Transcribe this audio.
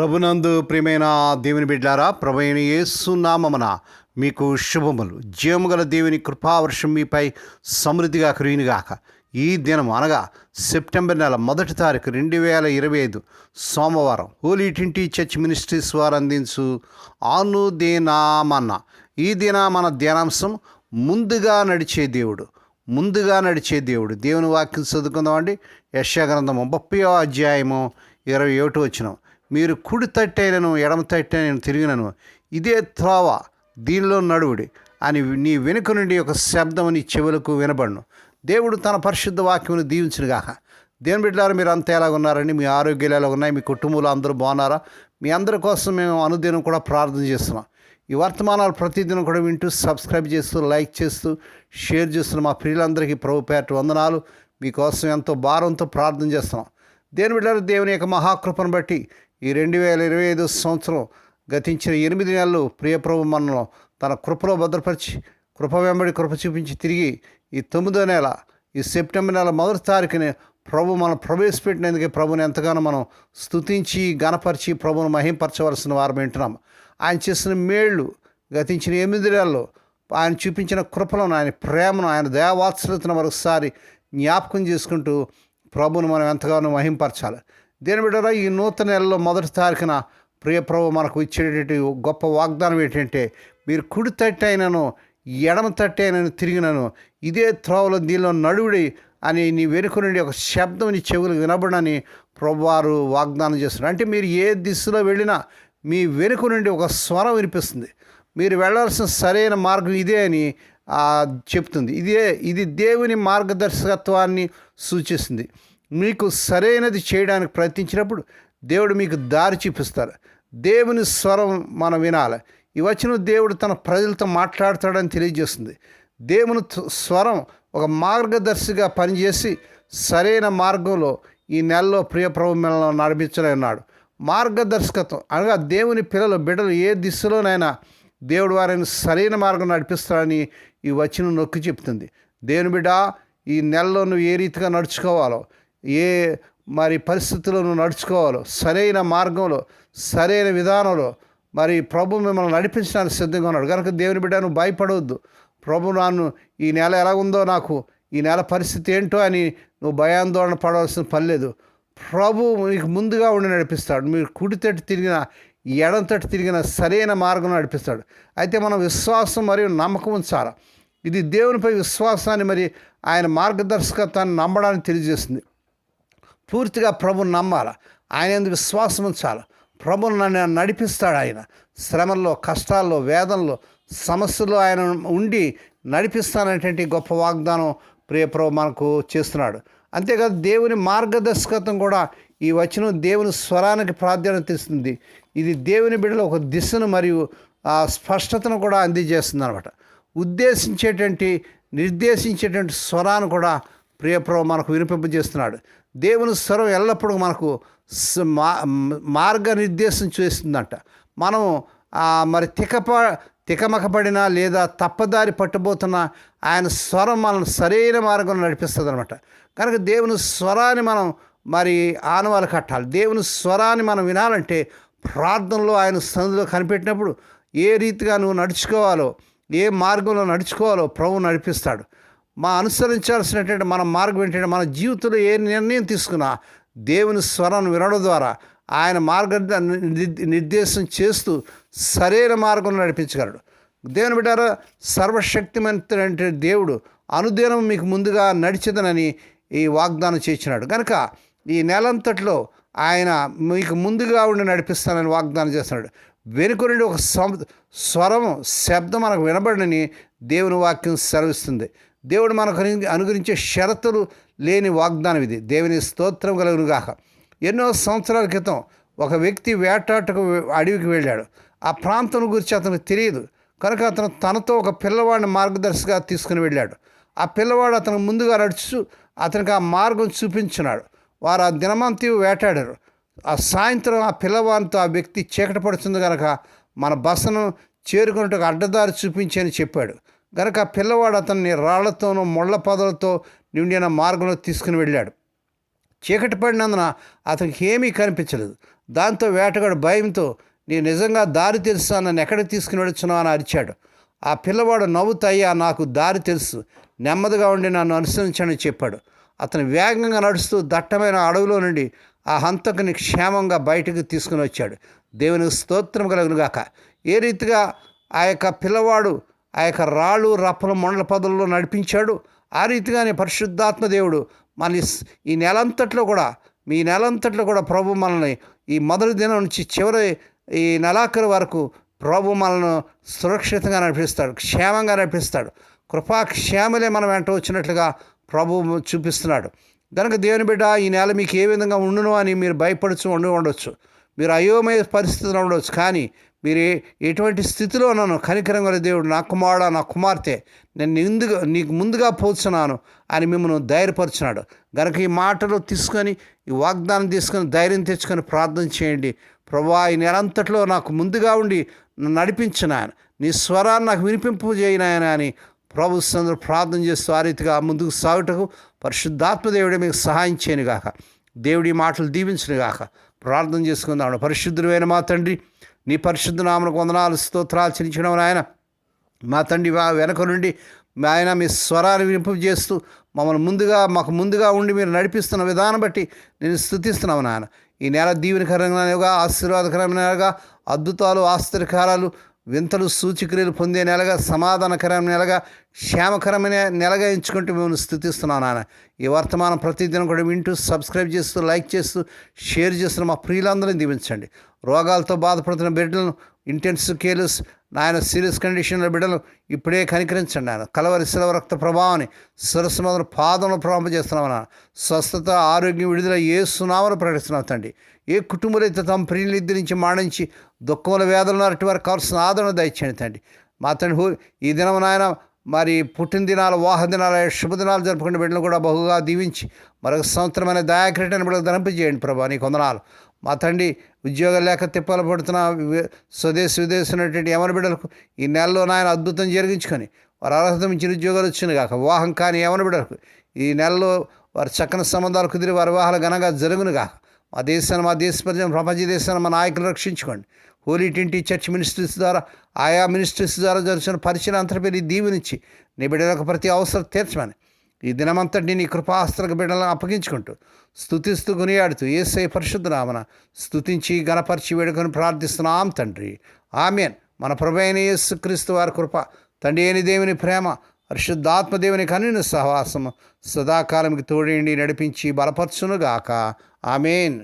ప్రభునందు ప్రియమైన దేవుని బిడ్డారా ప్రభైన యేసునామమున మీకు శుభములు. జీవముగల దేవుని కృపావర్షం మీపై సమృద్ధిగా కురిగినగాక ఈ దినం అనగా సెప్టెంబర్ నెల మొదటి తారీఖు రెండు వేల ఇరవై ఐదు సోమవారం హోలీ టింటి చర్చ్ మినిస్ట్రీస్ వారు అందించు ఆనుదేనామన్న. ఈ దిన మన ధ్యానాంశం ముందుగా నడిచే దేవుడు ముందుగా నడిచే దేవుడు. దేవుని వాక్యం చదువుకుందామండి. యశాగ్రంథము ముప్పయో అధ్యాయము ఇరవై ఒకటి వచ్చినాం మీరు కుడి తట్టైనను ఎడమ తట్టైనను తిరిగినను. ఇదే త్రోవ దీనిలో నడువుడి అని నీ వెనుక నుండి ఒక శబ్దం నీ చెవులకు వినబడును. దేవుడు తన పరిశుద్ధ వాక్యమును దీవించునుగాక. దేని బిడ్డారు మీరు అంతా ఎలా ఉన్నారండి? మీ ఆరోగ్యాలు ఎలా ఉన్నాయి? మీ కుటుంబంలో అందరూ బాగున్నారా? మీ అందరి కోసం మేము అనుదినం కూడా ప్రార్థన చేస్తున్నాం. ఈ వర్తమానాలు ప్రతిదినం కూడా వింటూ సబ్స్క్రైబ్ చేస్తూ లైక్ చేస్తూ షేర్ చేస్తున్న మా ప్రియులందరికీ ప్రభు పేట వందనాలు. మీకోసం ఎంతో భారంతో ప్రార్థన చేస్తున్నాం. దేని బిడ్డారు దేవుని యొక్క మహాకృపను బట్టి ఈ రెండు వేల ఇరవై ఐదు సంవత్సరం గతించిన ఎనిమిది నెలలు ప్రియప్రభు మనలో తన కృపలో భద్రపరిచి కృప వెంబడి కృప చూపించి తిరిగి ఈ తొమ్మిదో నెల ఈ సెప్టెంబర్ నెల మొదటి తారీఖుని ప్రభు మనం ప్రవేశపెట్టినందుకే ప్రభుని ఎంతగానో మనం స్తుతించి గణపరిచి ప్రభును మహింపరచవలసిన వారు వింటున్నాం. ఆయన చేసిన మేళ్ళు గతించిన ఎనిమిది నెలల్లో ఆయన చూపించిన కృపలను ఆయన ప్రేమను ఆయన దయావాత్సలతను మరొకసారి జ్ఞాపకం చేసుకుంటూ ప్రభును మనం ఎంతగానో మహింపరచాలి. దేని బిడ్డరా ఈ నూతన నెలలో మొదటి తారీఖున ప్రియ ప్రభు మనకు ఇచ్చేటటువంటి గొప్ప వాగ్దానం ఏంటంటే మీరు కుడి తట్టి అయినను ఎడమ తట్టి అయినను తిరిగినను ఇదే త్రోవలో దీనిలో నడువుడి అని నీ వెనుక నుండి ఒక శబ్దం నీ చెవులు వినబడని ప్రభువారు వాగ్దానం చేస్తున్నారు. అంటే మీరు ఏ దిశలో వెళ్ళినా మీ వెనుక నుండి ఒక స్వరం వినిపిస్తుంది. మీరు వెళ్ళాల్సిన సరైన మార్గం ఇదే అని చెప్తుంది. ఇదే ఇది దేవుని మార్గదర్శకత్వాన్ని సూచిస్తుంది. మీకు సరైనది చేయడానికి ప్రయత్నించినప్పుడు దేవుడు మీకు దారి చూపిస్తారు. దేవుని స్వరం మనం వినాలి. ఈ వచ్చిన దేవుడు తన ప్రజలతో మాట్లాడతాడని తెలియజేస్తుంది. దేవుని స్వరం ఒక మార్గదర్శిగా పనిచేసి సరైన మార్గంలో ఈ నెలలో ప్రియప్రభు మనల్ని నడిపించలే ఉన్నాడు మార్గదర్శకత్వం అనగా దేవుని పిల్లలు బిడ్డలు ఏ దిశలోనైనా దేవుడు వారిని సరైన మార్గం నడిపిస్తాడని ఈ వచ్చిన నొక్కి చెప్తుంది. దేవుని బిడ్డ ఈ నెలలో నువ్వు ఏ రీతిగా నడుచుకోవాలో ఏ మరి పరిస్థితుల్లో నువ్వు నడుచుకోవాలో సరైన మార్గంలో సరైన విధానంలో మరి ప్రభు మిమ్మల్ని నడిపించడానికి సిద్ధంగా ఉన్నాడు. కనుక దేవుని బిడ్డ నువ్వు భయపడవద్దు. ప్రభు నన్ను ఈ నెల ఎలా ఉందో నాకు ఈ నెల పరిస్థితి ఏంటో అని నువ్వు భయాందోళన పడవలసిన పని లేదు. ప్రభు మీకు ముందుగా ఉండి నడిపిస్తాడు. మీరు కుడి తట్టు తిరిగిన ఎడంతటి తిరిగిన సరైన మార్గం నడిపిస్తాడు. అయితే మనం విశ్వాసం మరియు నమ్మకం ఉంచాలి? ఇది దేవునిపై విశ్వాసాన్ని మరి ఆయన మార్గదర్శకత్వాన్ని నమ్మడానికి తెలియజేస్తుంది. పూర్తిగా ప్రభుని నమ్మాలి? ఆయన ఎందుకు విశ్వాసం ఉంచాలి? ప్రభుని నన్ను నడిపిస్తాడు ఆయన. శ్రమల్లో కష్టాల్లో వేదనలో సమస్యల్లో ఆయన ఉండి నడిపిస్తాననేటువంటి గొప్ప వాగ్దానం ప్రియ ప్రభు మనకు చేస్తున్నాడు. అంతేకాదు దేవుని మార్గదర్శకత్వం కూడా ఈ వచనం దేవుని స్వరానికి ప్రాధాన్యత ఇస్తుంది. ఇది దేవుని బిడ్డలో ఒక దిశను మరియు ఆ స్పష్టతను కూడా అందజేస్తుంది అనమాట ఉద్దేశించేటువంటి నిర్దేశించేటువంటి స్వరాన్ని కూడా ప్రియప్రభు మనకు వినిపింపజేస్తున్నాడు. దేవుని స్వరం ఎల్లప్పుడూ మనకు మార్గనిర్దేశం చేస్తుందంట. మనం మరి తికప తికమకపడినా లేదా తప్పదారి పట్టబోతున్న ఆయన స్వరం మనల్ని సరైన మార్గంలో నడిపిస్తుంది అనమాట కనుక దేవుని స్వరాన్ని మనం మరి ఆనవాలు కట్టాలి. దేవుని స్వరాన్ని మనం వినాలంటే ప్రార్థనలో ఆయన సన్నిధిలో కనిపెట్టినప్పుడు ఏ రీతిగా నువ్వు నడుచుకోవాలో ఏ మార్గంలో నడుచుకోవాలో ప్రభు నడిపిస్తాడు. మా అనుసరించాల్సినటువంటి మన మార్గం ఏంటంటే మన జీవితంలో ఏ నిర్ణయం తీసుకున్నా దేవుని స్వరం వినడం ద్వారా ఆయన మార్గ నిర్దేశం చేస్తూ సరైన మార్గం నడిపించగలడు. దేవుని బిడ్డారా సర్వశక్తిమంతుడంటే దేవుడు అనుదినం మీకు ముందుగా నడిచదనని ఈ వాగ్దానం చేసినాడు. కనుక ఈ నెలంతట్లో ఆయన మీకు ముందుగా ఉండి నడిపిస్తానని వాగ్దానం చేస్తున్నాడు. వెనుక నుండి ఒక సం- స్వరం శబ్దం మనకు వినబడని దేవుని వాక్యం సెలవిస్తుంది. దేవుడు మనకు అనుగ్రహించే షరతులు లేని వాగ్దానం ఇది. దేవుని స్తోత్రం కలుగునుగాక. ఎన్నో సంవత్సరాల క్రితం ఒక వ్యక్తి వేటాటకు అడవికి వెళ్ళాడు. ఆ ప్రాంతం గురించి అతనికి తెలియదు. కనుక అతను తనతో ఒక పిల్లవాడిని మార్గదర్శిగా తీసుకుని వెళ్ళాడు. ఆ పిల్లవాడు అతను ముందుగా నడుచు అతనికి ఆ మార్గం చూపించున్నాడు. వారు ఆ దినమంతి వేటాడారు. ఆ సాయంత్రం ఆ పిల్లవాడితో ఆ వ్యక్తి చీకటపడుతుంది కనుక మన బసను చేరుకున్నట్టుగా అడ్డదారి చూపించని చెప్పాడు. గనక పిల్లవాడు అతన్ని రాళ్ళతోనూ ముళ్ళ పొదలతో నిండిన మార్గంలో తీసుకుని వెళ్ళాడు. చీకటి పడినందున అతనికి ఏమీ కనిపించలేదు. దాంతో వేటగాడు భయంతో నీ నిజంగా దారి తెలుసా? నన్ను ఎక్కడికి తీసుకుని వెళ్ళొచ్చున్నావు? అని అరిచాడు. ఆ పిల్లవాడు నవ్వుతాయ్యా నాకు దారి తెలుసు. నెమ్మదిగా ఉండి నన్ను అనుసరించని చెప్పాడు. అతను వేగంగా నడుస్తూ దట్టమైన అడవిలో నుండి ఆ హంతకుని క్షేమంగా బయటకు తీసుకుని వచ్చాడు. దేవునికి స్తోత్రం కలుగునుగాక. ఏ రీతిగా ఆ యొక్క పిల్లవాడు ఆ యొక్క రాళ్ళు రప్పలు మొండల పదల్లో నడిపించాడు. ఆ రీతిగానే పరిశుద్ధాత్మ దేవుడు మన ఈ ఈ నెలంతట్లో కూడా మీ నెలంతట్లో కూడా ప్రభు మనల్ని ఈ మొదటి దినం నుంచి చివరి ఈ నెలాఖరు వరకు ప్రభు మనల్ని సురక్షితంగా నడిపిస్తాడు క్షేమంగా నడిపిస్తాడు. కృపాక్షేమలే మనం వెంట వచ్చినట్లుగా ప్రభు చూపిస్తున్నాడు. కనుక దేవుని బిడ్డ ఈ నెల మీకు ఏ విధంగా ఉండును అని మీరు భయపడుచు ఉండి ఉండొచ్చు. మీరు అయోమయ పరిస్థితిలో ఉండవచ్చు కానీ మీరు ఎటువంటి స్థితిలో నన్ను కనికరం గల దేవుడు నా కుమారుడా నా కుమార్తె నేను ముందుగా నీకు ముందుగా పోతున్నాను అని మిమ్మల్ని ధైర్యపరుచున్నాడు గనక ఈ మాటలు తీసుకొని ఈ వాగ్దానం తీసుకొని ధైర్యం తెచ్చుకొని ప్రార్థన చేయండి. ప్రభా ఈ నెలంతట్లో నాకు ముందుగా ఉండి నన్ను నడిపించినాయన. నీ స్వరాన్ని నాకు వినిపింపు చేయనాయన అని ప్రభు సందరు ప్రార్థన చేస్తూ ఆ రీతిగా ముందుకు సాగుటకు పరిశుద్ధాత్మ దేవుడే మీకు సహాయం చేయను గాక దేవుడి మాటలు దీవించను గాక ప్రార్థన చేసుకుందాం. పరిశుద్ధుడైన మా తండ్రి నీ పరిశుద్ధ నామకు వందనాలు స్తోత్రాలు చెల్లించడం నాయన. మా తండ్రి వెనక నుండి ఆయన మీ స్వరాన్ని వినింపు మమ్మల్ని ముందుగా మాకు ముందుగా ఉండి మీరు నడిపిస్తున్న విధానం బట్టి నేను స్థుతిస్తున్నాను నాయన. ఈ నెల దీవెనకరంగా ఆశీర్వాదకరమైనగా అద్భుతాలు ఆశ్చర్యకారాలు వింతలు సూచిక్రియలు పొందే నెలగా సమాధానకరమైన నెలగా క్షేమకరమైన నెలగా ఎంచుకుంటూ మేము స్థుతిస్తున్నాను నాన్న ఈ వర్తమానం ప్రతిదినం కూడా వింటూ సబ్స్క్రైబ్ చేస్తూ లైక్ చేస్తూ షేర్ చేస్తున్న మా ప్రియులందరినీ దీవించండి. రోగాలతో బాధపడుతున్న బిడ్డలను ఇంటెన్సివ్ కేర్లెస్ నాయన సీరియస్ కండిషన్ల బిడ్డలు ఇప్పుడే కనికరించండి ఆయన కలవరి శిలవ రక్త ప్రభావాన్ని సరస్సు మొదలు పాదంలో ప్రవంపజేస్తున్నాం నాన్న స్వస్థత ఆరోగ్యం విడుదల ఏ సునామను ప్రకటిస్తున్నాం తండ్రి. ఏ కుటుంబాలైతే తమ ప్రియులు ఇద్దరి నుంచి మాడించి దుఃఖముల వేదనలు అటు వారికి కావాల్సిన ఆదరణ దయచేయండి తండ్రి. మా తండ్రి హో- ఈ దినం నాయన మరి పుట్టినదినాలు వాహ దినాలు శుభదినాలు జరుపుకునే బిడ్డలు కూడా బహుగా దీవించి మరొక సంవత్సరమైన దయాక్రీటని బిడ్డలు ధరింపజేయండి ప్రభా. నీ కొందనాలు మా తండ్రి ఉద్యోగం లేక తిప్పలు పడుతున్న స్వదేశ విదేశం ఉన్నటువంటి యమన బిడ్డలకు ఈ నెలలో నాయన అద్భుతం జరిగించుకొని వారు అర్హత మించిన ఉద్యోగాలు వచ్చింది కాక వివాహం కాని యమన బిడ్డలకు ఈ నెలలో వారి చక్కని సంబంధాలు కుదిరి వారి వివాహాలు ఘనంగా జరుగును కాక మా దేశాన్ని మా దేశ ప్రజలను ప్రపంచ దేశాన్ని మా నాయకులు రక్షించుకోండి. హోలీ ట్వంటీ చర్చ్ మినిస్ట్రీస్ ద్వారా ఆయా మినిస్ట్రీస్ ద్వారా జరుగుతున్న పరిచయం అంతర్పేరి దీవెనిచ్చి నీ బిడ్డలకు ప్రతి అవసరం తీర్చమని ఈ దినమంతటి నీ కృపాస్త్రకు బిడ్డలను అప్పగించుకుంటూ స్తుతిస్తూ కొనియాడుతూ ఏసై పరిశుద్ధనామన స్థుతించి గణపరిచి వేడుకొని ప్రార్థిస్తున్నాం తండ్రి. ఆమెన్. మన ప్రభైన యేసు క్రీస్తు వారి కృప తండ్రి అయిన దేవుని ప్రేమ పరిశుద్ధాత్మ దేవుని సహవాసము సదాకాలంకి తోడేండి నడిపించి బలపరచునుగాక. ఆమెన్.